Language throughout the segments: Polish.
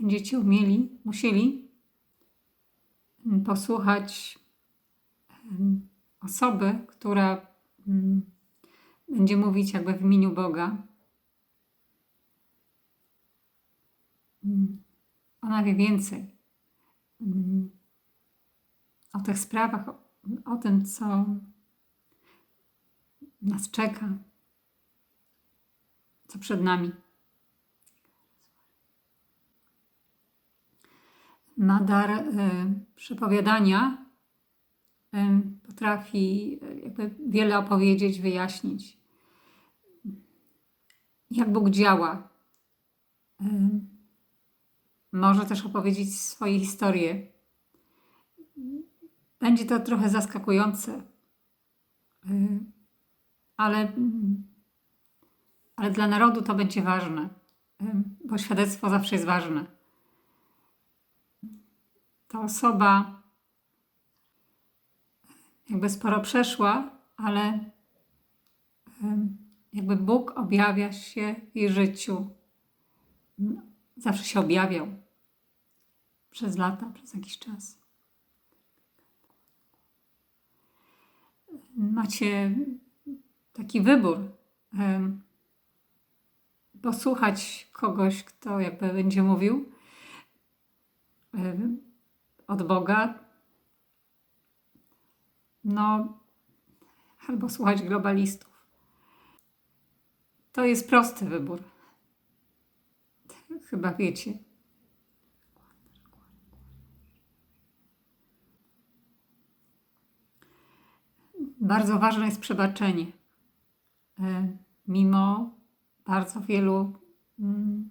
będziecie umieli, musieli mm, posłuchać em, osoby, która mm, będzie mówić jakby w imieniu Boga. Mm, Ona wie więcej mm, o tych sprawach, o, o tym, co nas czeka, co przed nami. Ma dar y, przepowiadania, y, potrafi y, jakby wiele opowiedzieć, wyjaśnić, jak Bóg działa. Y, może też opowiedzieć swoje historie. Będzie to trochę zaskakujące, ale, ale dla narodu to będzie ważne, bo świadectwo zawsze jest ważne. Ta osoba jakby sporo przeszła, ale jakby Bóg objawia się w jej życiu. Zawsze się objawiał przez lata, przez jakiś czas. Macie taki wybór. Posłuchać kogoś, kto jakby będzie mówił od Boga. No, albo słuchać globalistów. To jest prosty wybór. Chyba wiecie. Bardzo ważne jest przebaczenie. E, Mimo bardzo wielu mm,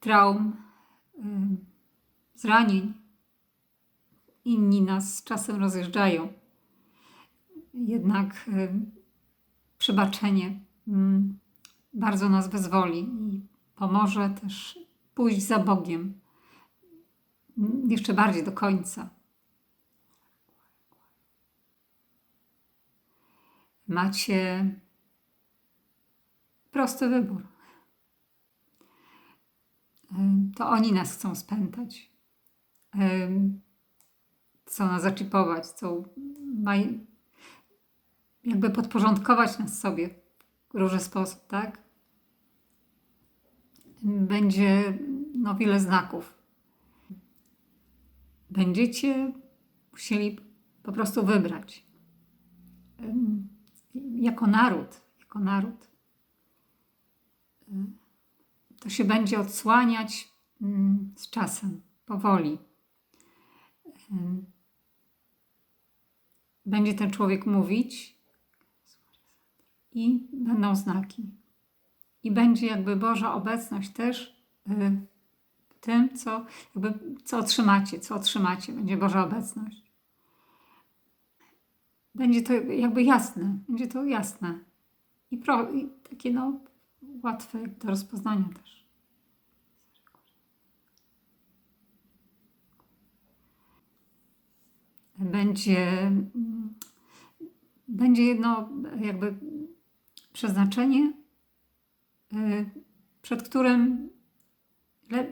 traum, y, zranień, inni nas czasem rozjeżdżają. Jednak y, przebaczenie mm, bardzo nas wyzwoli i pomoże też pójść za Bogiem mm, jeszcze bardziej do końca. Macie prosty wybór. Ym, To oni nas chcą spętać. Chcą nas zaczipować, chcą jakby podporządkować nas sobie w różny sposób, tak? Będzie no, wiele znaków. Będziecie musieli po prostu wybrać. Jako naród, jako naród to się będzie odsłaniać mm, z czasem, powoli. Będzie ten człowiek mówić i będą znaki. I będzie jakby Boża obecność też y, w tym, co, jakby, co otrzymacie, co otrzymacie. Będzie Boża obecność. Będzie to jakby jasne, będzie to jasne. I, pro, i takie no, łatwe do rozpoznania też. Będzie, będzie jedno jakby przeznaczenie, y, przed którym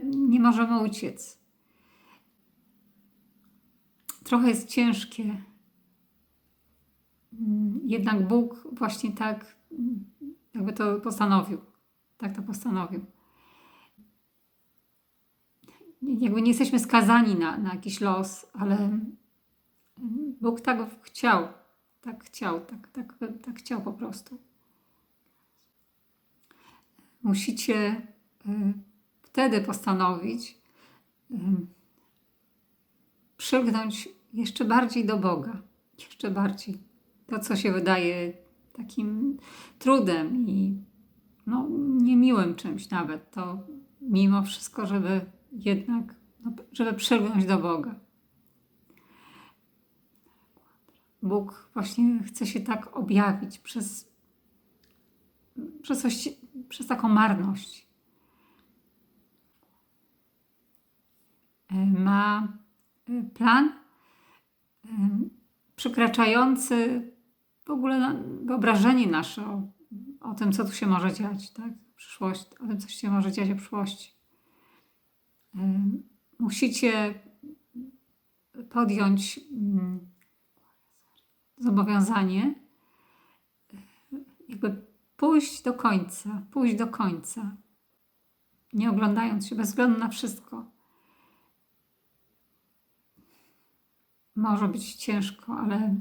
nie możemy uciec. Trochę jest ciężkie. Mm, Jednak Bóg właśnie tak jakby to postanowił. Tak to postanowił. Jakby nie jesteśmy skazani na, na jakiś los, ale Bóg tak chciał. Tak chciał, tak, tak, tak chciał po prostu. Musicie y, wtedy postanowić y, przylgnąć jeszcze bardziej do Boga. Jeszcze bardziej. To, co się wydaje takim trudem i no, niemiłym czymś nawet, to mimo wszystko, żeby jednak, no, żeby przylgnąć do Boga. Bóg właśnie chce się tak objawić przez, przez, przez taką marność. E, Ma e, plan e, przekraczający w ogóle wyobrażenie nasze o, o tym, co tu się może dziać, tak? W przyszłości, o tym, co się może dziać w przyszłości. Musicie podjąć mm, zobowiązanie, jakby pójść do końca, pójść do końca, nie oglądając się, bez względu na wszystko. Może być ciężko, ale,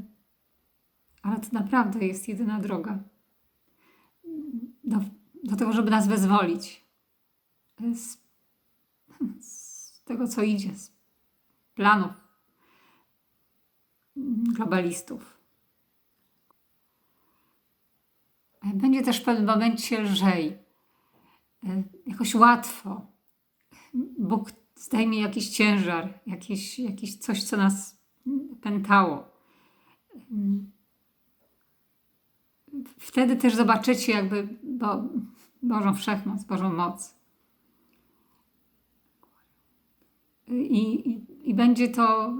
ale to naprawdę jest jedyna droga do, do tego, żeby nas wyzwolić z, z tego, co idzie, z planów globalistów. Będzie też w pewnym momencie lżej, e, jakoś łatwo. Bóg zdejmie jakiś ciężar, jakieś, jakieś coś, co nas pętało. Wtedy też zobaczycie jakby Bo, Bożą wszechmoc, Bożą moc. I, i, i będzie, to,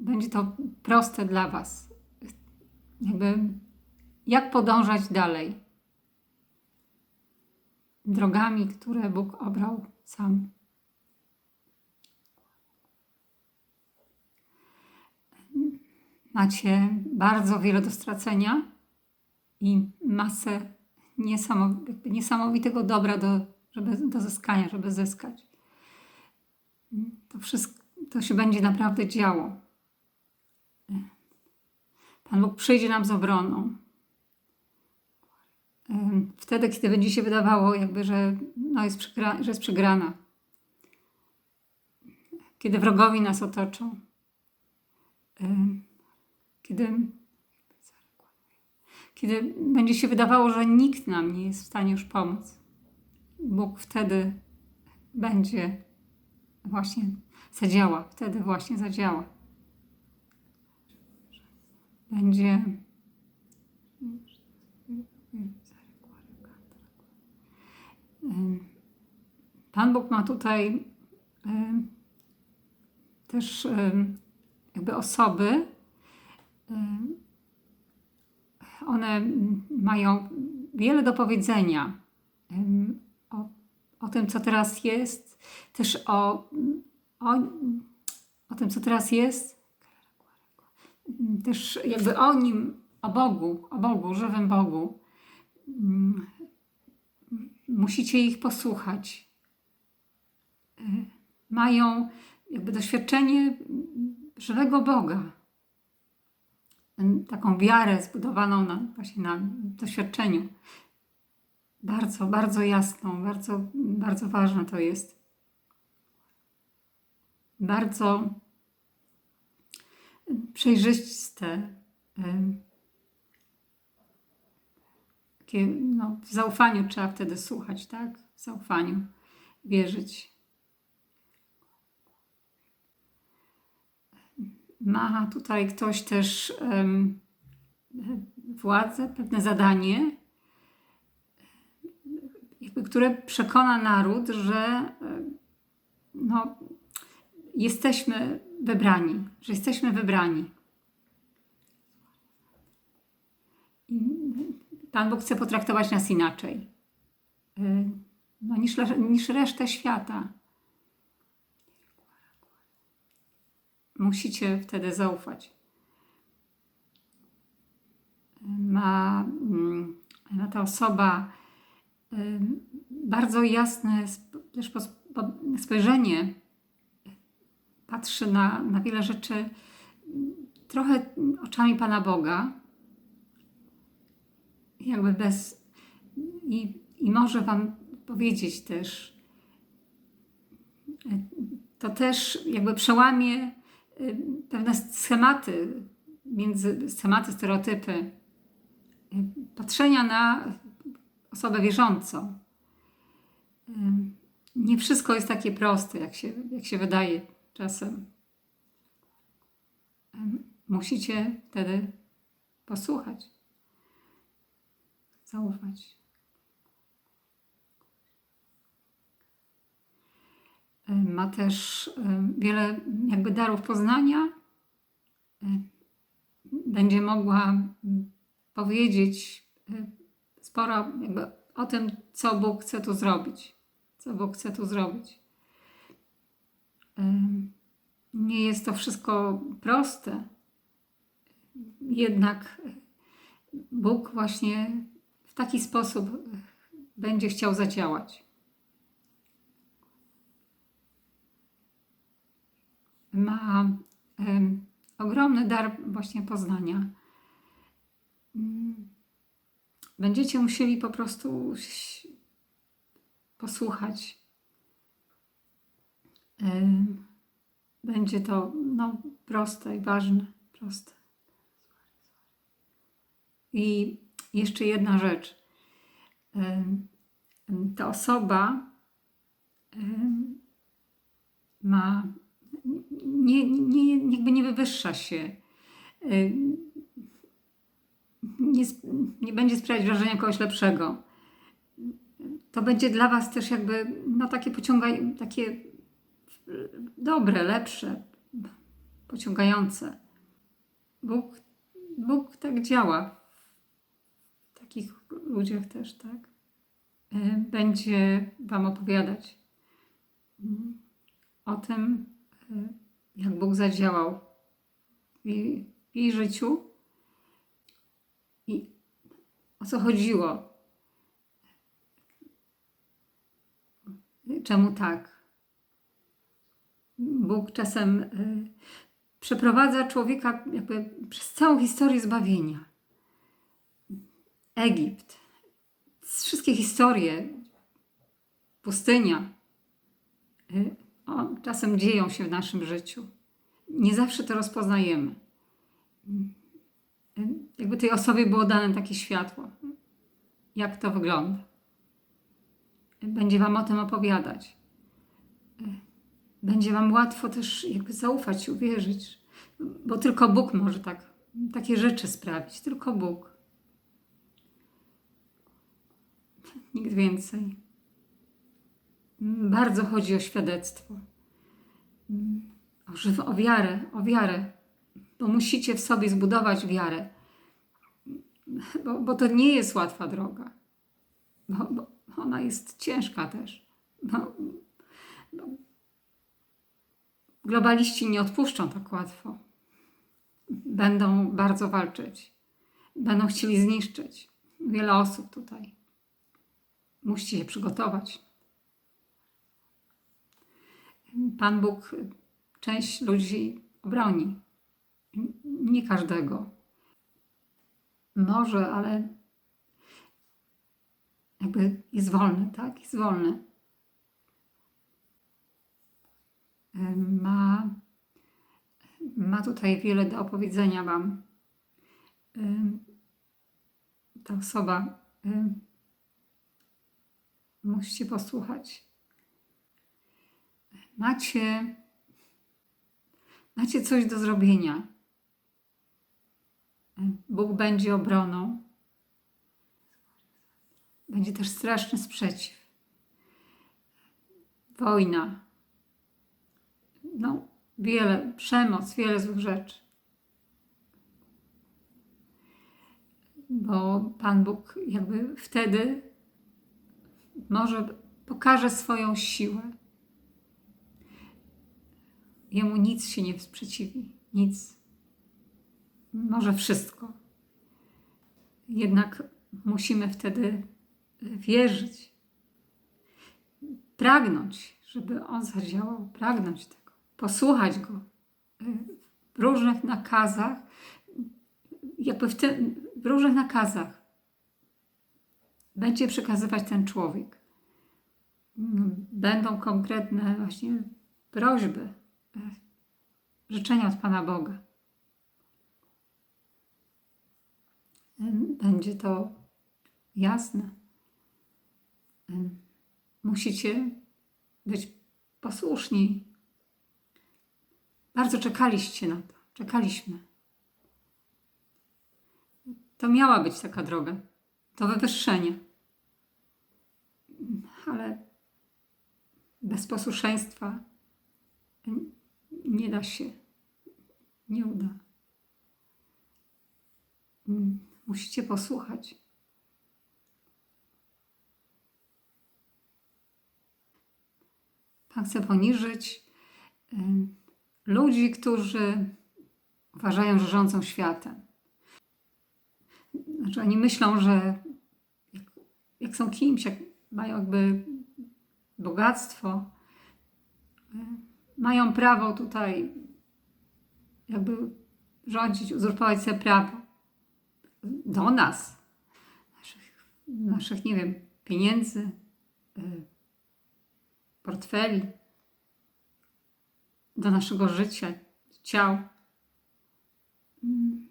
będzie to proste dla Was. Jakby jak podążać dalej drogami, które Bóg obrał sam. Macie bardzo wiele do stracenia i masę niesamowitego dobra do, żeby, do zyskania, żeby zyskać. To wszystko, to się będzie naprawdę działo. Pan Bóg przyjdzie nam z obroną. Wtedy, kiedy będzie się wydawało, jakby, że, no jest, przegra- że jest przegrana. Kiedy wrogowie nas otoczą. Kiedy, kiedy będzie się wydawało, że nikt nam nie jest w stanie już pomóc. Bóg wtedy będzie właśnie zadziała. Wtedy właśnie zadziała. Będzie. Ym, Pan Bóg ma tutaj ym, też ym, jakby osoby, one mm, mają wiele do powiedzenia o, o tym, co teraz jest, też o, o, o tym, co teraz jest, Mm, też jakby o nim, o Bogu, o Bogu, żywym Bogu. Musicie ich posłuchać. Y, Mają jakby doświadczenie żywego Boga. Taką wiarę zbudowaną na, właśnie na doświadczeniu. Bardzo, bardzo jasną, bardzo, bardzo ważne to jest. Bardzo przejrzyste. No, w zaufaniu trzeba wtedy słuchać, tak? W zaufaniu wierzyć. Ma tutaj ktoś też em, władzę, pewne zadanie, które przekona naród, że no, jesteśmy wybrani, że jesteśmy wybrani. I Pan Bóg chce potraktować nas inaczej y, no, niż, niż resztę świata. Musicie wtedy zaufać. Ma, mm, ma ta osoba y, bardzo jasne też spojrzenie patrzy na, na wiele rzeczy mm, trochę oczami Pana Boga, jakby bez. I, i może Wam powiedzieć też, to też jakby przełamie y, pewne schematy, między schematy, stereotypy, y, patrzenia na osobę wierzącą. Y, Nie wszystko jest takie proste, jak się, jak się wydaje czasem. Em, Musicie wtedy posłuchać, zaufać. Em, Ma też em, wiele jakby darów poznania. Em, Będzie mogła powiedzieć sporo jakby o tym, co Bóg chce tu zrobić. Co Bóg chce tu zrobić. Nie jest to wszystko proste. Jednak Bóg właśnie w taki sposób będzie chciał zadziałać. Ma em, ogromny dar właśnie poznania. Będziecie musieli po prostu posłuchać. Em, Będzie to no, proste i ważne. Proste. I jeszcze jedna rzecz. Ta osoba ma, nie, nie, jakby nie wywyższa się, nie, nie będzie sprawiać wrażenia kogoś lepszego. To będzie dla Was też jakby no, takie pociągaj, takie dobre, lepsze, pociągające. Bóg, Bóg tak działa takich ludziach też, tak? E, Będzie Wam opowiadać mm, o tym, e, jak Bóg zadziałał w jej, w jej życiu i o co chodziło. Czemu tak? Bóg czasem y, przeprowadza człowieka jakby przez całą historię zbawienia. Egipt, wszystkie historie, pustynia, y, o, czasem dzieją się w naszym życiu. Nie zawsze to rozpoznajemy. Y, jakby tej osobie było dane takie światło. Jak to wygląda? Będzie Wam o tym opowiadać będzie Wam łatwo też jakby zaufać uwierzyć, bo tylko Bóg może tak, takie rzeczy sprawić, tylko Bóg. Nikt więcej. Bardzo chodzi o świadectwo, o, żywo, o wiarę, o wiarę, bo musicie w sobie zbudować wiarę, bo, bo to nie jest łatwa droga, bo, bo ona jest ciężka też. Bo, bo globaliści nie odpuszczą tak łatwo. Będą bardzo walczyć. Będą chcieli zniszczyć wiele osób tutaj. Musicie się przygotować. Pan Bóg część ludzi obroni. Nie każdego. Może, ale jakby jest wolny, tak? Jest wolny. ma, ma tutaj wiele do opowiedzenia Wam. Ta osoba, musicie posłuchać. Macie, macie coś do zrobienia. Bóg będzie obroną. Będzie też straszny sprzeciw. Wojna, no, wiele, przemoc, wiele złych rzeczy. Bo Pan Bóg jakby wtedy może pokaże swoją siłę. Jemu nic się nie sprzeciwi, nic. Może wszystko. Jednak musimy wtedy wierzyć, pragnąć, żeby On zadziałał, pragnąć tego posłuchać Go w różnych nakazach, jakby w, tym, w różnych nakazach będzie przekazywać ten człowiek. Będą konkretne właśnie prośby, życzenia od Pana Boga. Będzie to jasne. Musicie być posłuszni bardzo czekaliście na to. Czekaliśmy. To miała być taka droga. To wywyższenie. Ale bez posłuszeństwa nie da się. Nie uda. Musicie posłuchać. Pan chce poniżyć Ludzi, którzy uważają, że rządzą światem. Znaczy, oni myślą, że jak są kimś, jak mają jakby bogactwo, y, mają prawo tutaj jakby rządzić, uzurpować sobie prawo do nas, naszych, naszych nie wiem, pieniędzy, y, portfeli, do naszego życia, ciał. Mm.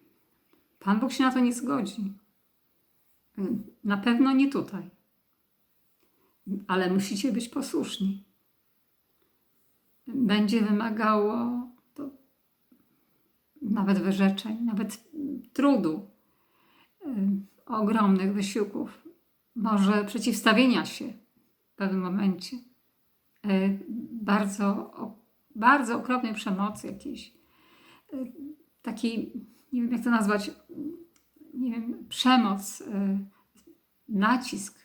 Pan Bóg się na to nie zgodzi. Na pewno nie tutaj. Ale musicie być posłuszni. Będzie wymagało to nawet wyrzeczeń, nawet trudu, y, ogromnych wysiłków, może przeciwstawienia się w pewnym momencie, y, bardzo, bardzo okropnej przemocy jakiejś, y, taki, nie wiem jak to nazwać, nie wiem, przemoc, y, nacisk.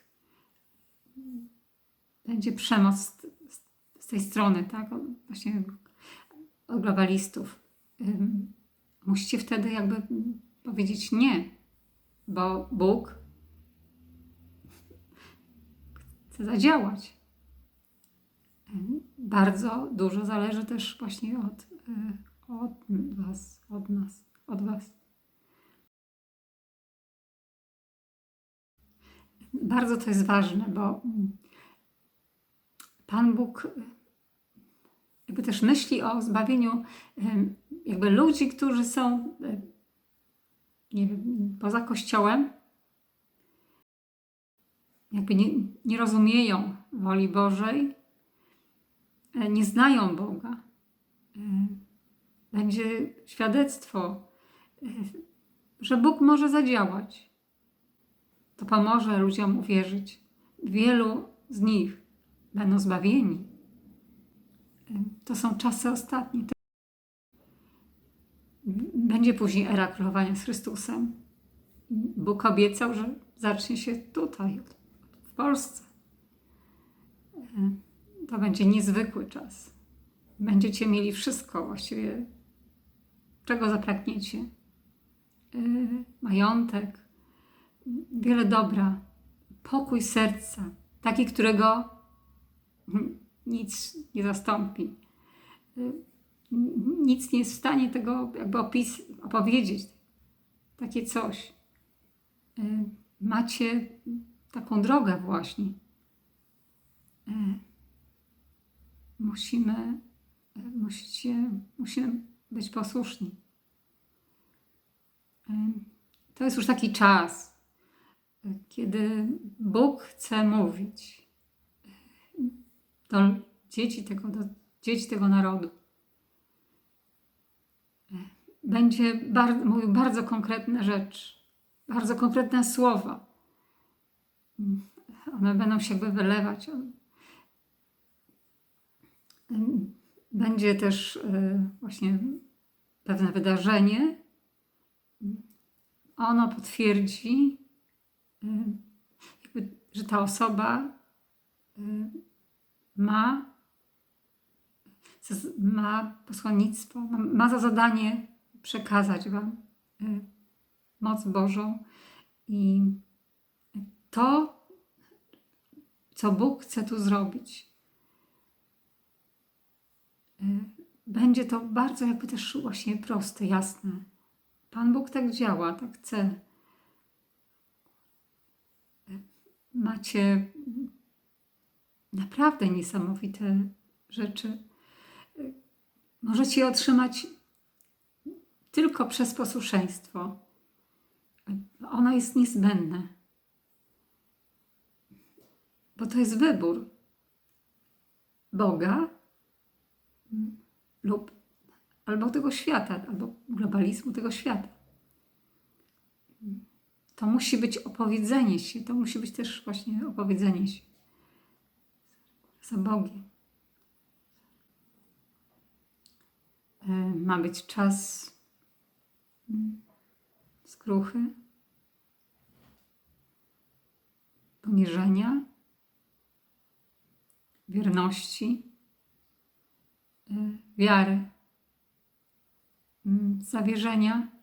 Będzie przemoc z, tej strony, tak, właśnie od globalistów. Musicie wtedy jakby powiedzieć nie, bo Bóg chce zadziałać. Bardzo dużo zależy też właśnie od, y, od Was, od nas, od Was. Bardzo to jest ważne, bo Pan Bóg jakby też myśli o zbawieniu jakby ludzi, którzy są nie wiem, poza Kościołem, jakby nie, nie rozumieją woli Bożej, e, nie znają Boga. E, Będzie świadectwo, e, że Bóg może zadziałać. To pomoże ludziom uwierzyć. Wielu z nich będą zbawieni. To są czasy ostatnie. Będzie później era królowania z Chrystusem. Bóg obiecał, że zacznie się tutaj, w Polsce. To będzie niezwykły czas. Będziecie mieli wszystko właściwie, czego zapragniecie. Majątek, wiele dobra, pokój serca, taki, którego nic nie zastąpi. Nic nie jest w stanie tego jakby opis, opowiedzieć. Takie coś. Macie taką drogę właśnie. Musimy, musicie, musimy być posłuszni. To jest już taki czas, kiedy Bóg chce mówić e, do dzieci tego, do dzieci tego narodu. E, Będzie bar- mówił bardzo konkretne rzeczy, bardzo konkretne słowa. One będą się jakby wylewać. Będzie też y, właśnie pewne wydarzenie. Ono potwierdzi, jakby, że ta osoba ma, ma posłannictwo, ma, ma za zadanie przekazać Wam moc Bożą i to, co Bóg chce tu zrobić. Będzie to bardzo jakby też właśnie proste, jasne. Pan Bóg tak działa, tak chce. Y, Macie naprawdę niesamowite rzeczy. Możecie je otrzymać tylko przez posłuszeństwo. Ono jest niezbędne, bo to jest wybór Boga lub albo tego świata, albo globalizmu tego świata. To musi być opowiedzenie się, to musi być też właśnie opowiedzenie się za Bogiem. E, Ma być czas mm, skruchy, poniżenia, wierności, y, wiary, mm, zawierzenia,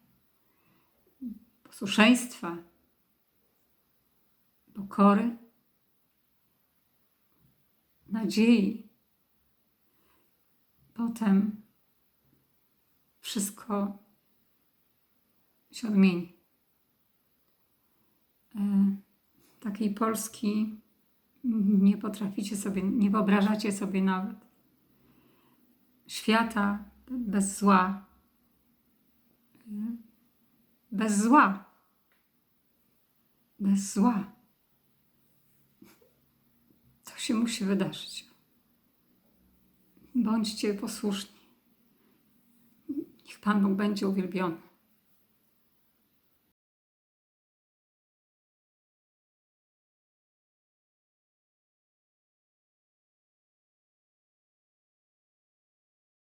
posłuszeństwa, pokory, nadziei. Potem wszystko się odmieni. E, Takiej Polski nie potraficie sobie, nie wyobrażacie sobie nawet. Świata bez zła. Bez zła. Bez zła. To się musi wydarzyć. Bądźcie posłuszni. Niech Pan Bóg będzie uwielbiony.